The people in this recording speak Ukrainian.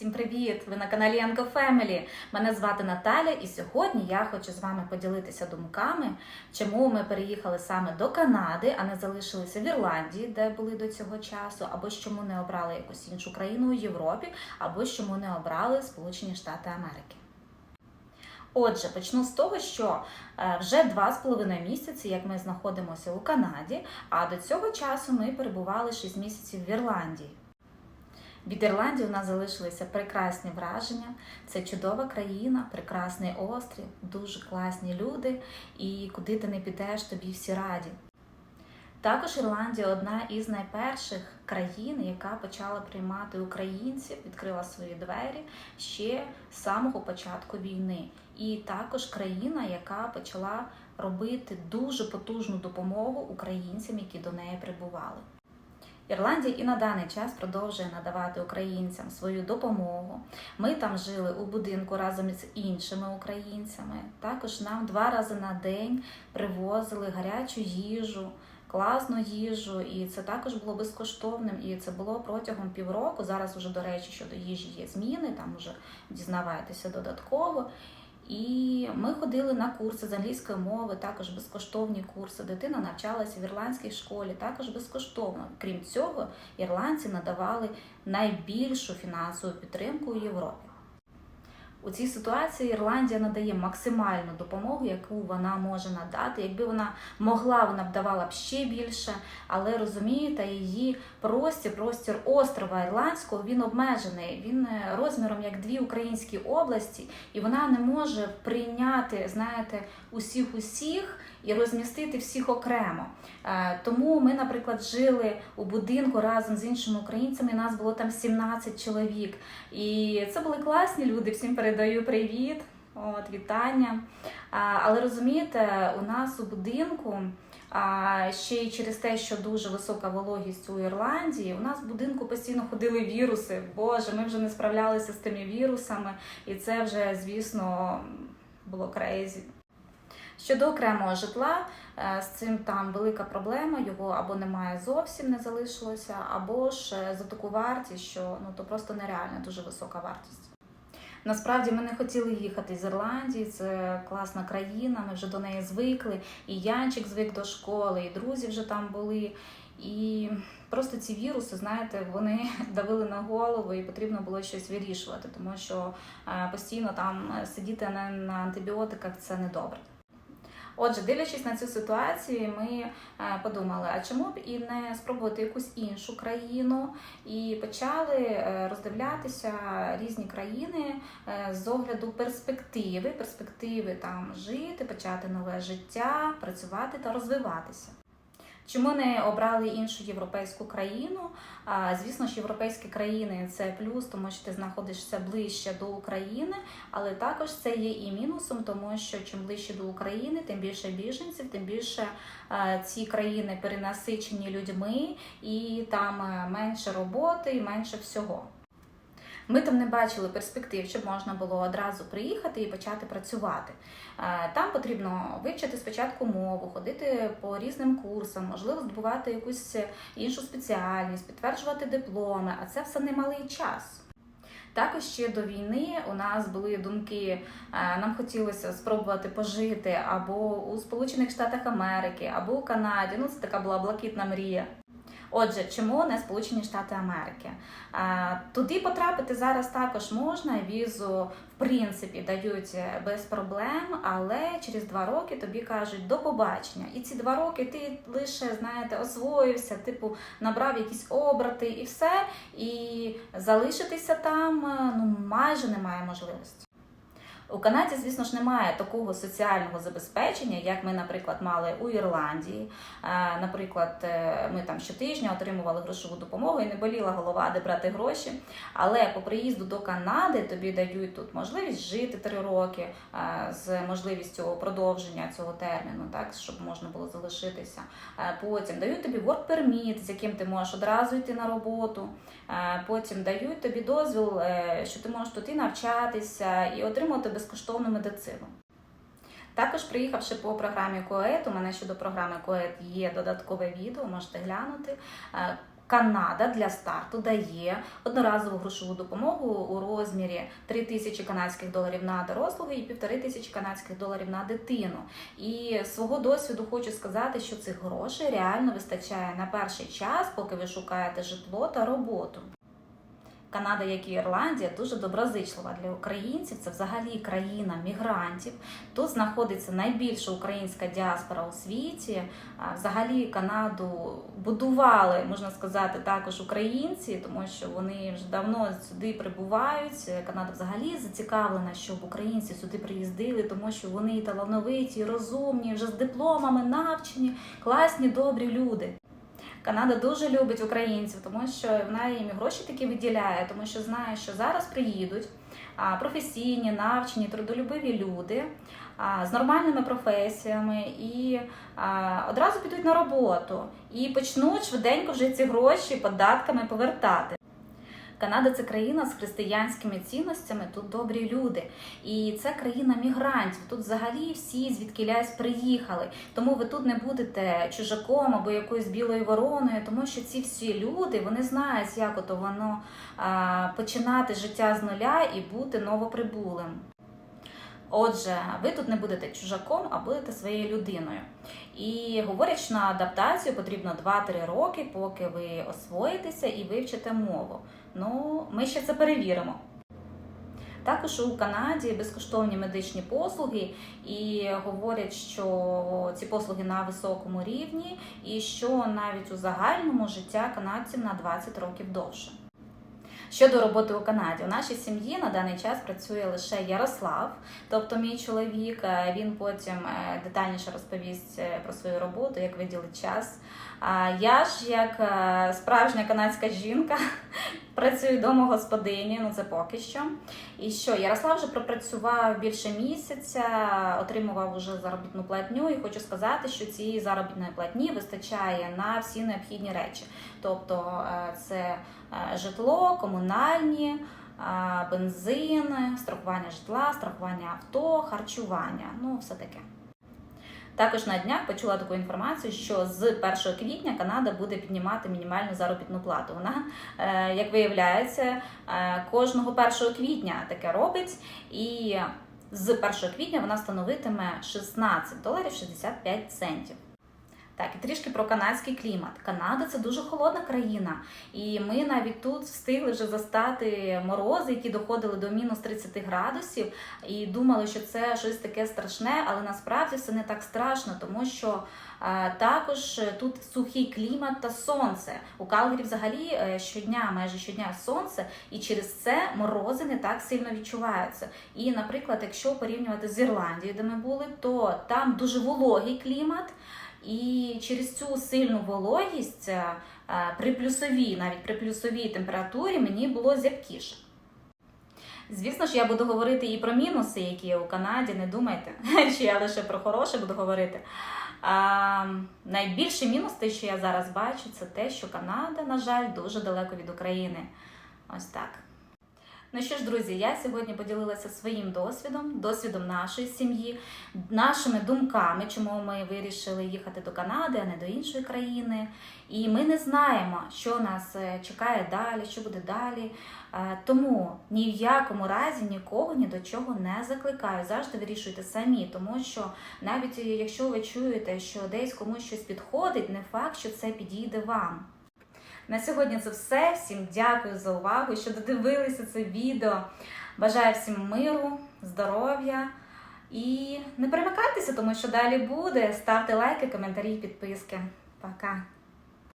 Всім привіт! Ви на каналі Янко Фемілі. Мене звати Наталя, і сьогодні я хочу з вами поділитися думками, чому ми переїхали саме до Канади, а не залишилися в Ірландії, де були до цього часу, або ж чому не обрали якусь іншу країну у Європі, або чому не обрали Сполучені Штати Америки. Отже, почну з того, що е, вже два з половиною місяці, як ми знаходимося у Канаді, а до цього часу ми перебували 6 місяців в Ірландії. Від Ірландії у нас залишилися прекрасні враження. Це чудова країна, прекрасний острів, дуже класні люди, і куди ти не підеш, тобі всі раді. Також Ірландія одна із найперших країн, яка почала приймати українців, відкрила свої двері ще з самого початку війни. І також країна, яка почала робити дуже потужну допомогу українцям, які до неї прибували. Ірландія і на даний час продовжує надавати українцям свою допомогу. Ми там жили у будинку разом із іншими українцями. Також нам два рази на день привозили гарячу їжу, класну їжу, і це також було безкоштовним. І це було протягом півроку. Зараз вже, до речі, щодо їжі є зміни, там вже дізнавайтеся додатково. І ми ходили на курси з англійської мови, також безкоштовні курси. Дитина навчалася в ірландській школі, також безкоштовно. Крім цього, ірландці надавали найбільшу фінансову підтримку у Європі. У цій ситуації Ірландія надає максимальну допомогу, яку вона може надати. Якби вона могла, вона б давала б ще більше. Але розумієте, її простір, простір острова Ірландського, він обмежений. Він е, розміром як дві українські області, і вона не може прийняти, знаєте, усіх усіх і розмістити всіх окремо. Е, Тому ми, наприклад, жили у будинку разом з іншими українцями. Нас було там 17 чоловік. І це були класні люди. Всім передаю привіт, от вітання. Але розумієте, у нас у будинку. А ще й через те, що дуже висока вологість у Ірландії, у нас в будинку постійно ходили віруси. Боже, ми вже не справлялися з тими вірусами, і це вже, звісно, було крейзі. Щодо окремого житла, е, з цим там велика проблема, його або немає зовсім не залишилося, або ж е, за таку вартість, що ну то просто нереальна, дуже висока вартість. Насправді ми не хотіли їхати з Ірландії, це класна країна, ми вже до неї звикли. І Янчик звик до школи, і друзі вже там були. І просто ці віруси, знаєте, вони давили на голову і потрібно було щось вирішувати, тому що е, постійно там сидіти на, антибіотиках це не добре. Отже, дивлячись на цю ситуацію, ми е, подумали, а чому б і не спробувати якусь іншу країну, і почали е, роздивлятися різні країни е, з огляду перспективи, перспективи там жити, почати нове життя, працювати та розвиватися. Чому не обрали іншу європейську країну? Звісно ж, європейські країни це плюс, тому що ти знаходишся ближче до України, але також це є і мінусом, тому що чим ближче до України, тим більше біженців, тим більше ці країни перенасичені людьми, і там е, менше роботи і менше всього. Ми там не бачили перспектив, щоб можна було одразу приїхати і почати працювати. Е, Там потрібно вивчити спочатку мову, ходити по різним курсам, можливо, здобувати якусь іншу спеціальність, підтверджувати дипломи, а це все немалий час. Також ще до війни у нас були думки, е, нам хотілося спробувати пожити або у Сполучених Штатах Америки, або у Канаді. Ну, це така була блакитна мрія. Отже, чому не Сполучені Штати Америки? Туди потрапити зараз також можна. Візу в принципі дають без проблем, але через два роки тобі кажуть до побачення. І ці два роки ти лише знаєте освоївся, типу набрав якісь обрати і все. І залишитися там ну майже немає можливості. У Канаді, звісно ж, немає такого соціального забезпечення, як ми, наприклад, мали у Ірландії. Е, Наприклад, е, ми там щотижня отримували грошову допомогу і не боліла голова, де брати гроші. Але по приїзду до Канади тобі дають тут можливість жити три роки е, з можливістю продовження цього терміну, так щоб можна було залишитися. Потім дають тобі work permit, з яким ти можеш одразу йти на роботу. Потім дають тобі дозвіл, що ти можеш тут і навчатися і отримувати безкоштовну медицину. Також приїхавши по програмі КОЕТ, у мене щодо програми КОЕТ є додаткове відео, можете глянути. Е, Канада для старту дає одноразову грошову допомогу у розмірі 3 тисячі канадських доларів на дорослого і півтори тисячі канадських доларів на дитину. І свого досвіду хочу сказати, що цих грошей реально вистачає на перший час, поки ви шукаєте житло та роботу. Канада, як і Ірландія, дуже доброзичлива для українців. Це взагалі країна мігрантів. Тут знаходиться найбільша українська діаспора у світі. Взагалі Канаду будували, можна сказати, також українці, тому що вони вже давно сюди прибувають. Канада взагалі зацікавлена, щоб українці сюди приїздили, тому що вони талановиті, розумні, вже з дипломами навчені, класні, добрі люди. Канада дуже любить українців, тому що вона їм гроші такі виділяє, тому що знає, що зараз приїдуть професійні, навчені, трудолюбиві люди з нормальними професіями і одразу підуть на роботу і почнуть швиденько вже ці гроші податками повертати. Канада це країна з християнськими цінностями, тут добрі люди. І це країна мігрантів. Тут взагалі всі звідкілясь приїхали. Тому ви тут не будете чужаком або якоюсь білою вороною, тому що ці всі люди вони знають, як ото воно а, починати життя з нуля і бути новоприбулим. Отже, ви тут не будете чужаком, а будете своєю людиною. І говорять, що на адаптацію потрібно 2-3 роки, поки ви освоїтеся і вивчите мову. Ну, ми ще це перевіримо. Також у Канаді безкоштовні медичні послуги, і говорять, що ці послуги на високому рівні, і що навіть у загальному життя канадців на 20 років довше. Щодо роботи у Канаді, у нашій сім'ї на даний час працює лише Ярослав, тобто мій чоловік. Е, Він потім е, детальніше розповість е, про свою роботу, як виділить час. А я ж, як справжня канадська жінка, працюю домогосподині, ну це поки що. І що Ярослав вже пропрацював більше місяця, отримував уже заробітну платню, і хочу сказати, що цієї заробітної платні вистачає на всі необхідні речі. Тобто е, це е, житло, комунальні. е, Бензин, страхування житла, страхування авто, харчування ну все таке. Також на днях почула таку інформацію, що з 1 квітня Канада буде піднімати мінімальну заробітну плату. Вона, е, як виявляється, е, кожного 1 квітня таке робить, і з 1 квітня вона становитиме 16 доларів 65 центів. Так, і трішки про канадський клімат. Канада це дуже холодна країна, і ми навіть тут встигли вже застати морози, які доходили до мінус 30 градусів, і думали, що це щось таке страшне, але насправді це не так страшно, тому що е, також тут сухий клімат та сонце. У Калгарі взагалі е, щодня, майже щодня сонце, і через це морози не так сильно відчуваються. І, наприклад, якщо порівнювати з Ірландією, де ми були, то там дуже вологий клімат. І через цю сильну вологість е, е, при плюсовій, навіть при плюсовій температурі, мені було зябкіше. Звісно ж, я буду говорити і про мінуси, які є у Канаді. Не думайте, що я лише про хороше буду говорити. А, найбільший мінус, те, що я зараз бачу, це те, що Канада, на жаль, дуже далеко від України. Ось так. Ну що ж, друзі, я сьогодні поділилася своїм досвідом, досвідом нашої сім'ї, нашими думками, чому ми вирішили їхати до Канади, а не до іншої країни. І ми не знаємо, що нас е, чекає далі, що буде далі. Е, Тому ні в якому разі нікого ні до чого не закликаю. Завжди вирішуйте самі, тому що навіть якщо ви чуєте, що десь комусь щось підходить, не факт, що це підійде вам. На сьогодні це все. Всім дякую за увагу, що додивилися це відео. Бажаю всім миру, здоров'я і не перемикайтеся, тому що далі буде. Ставте лайки, коментарі, підписки. Пока!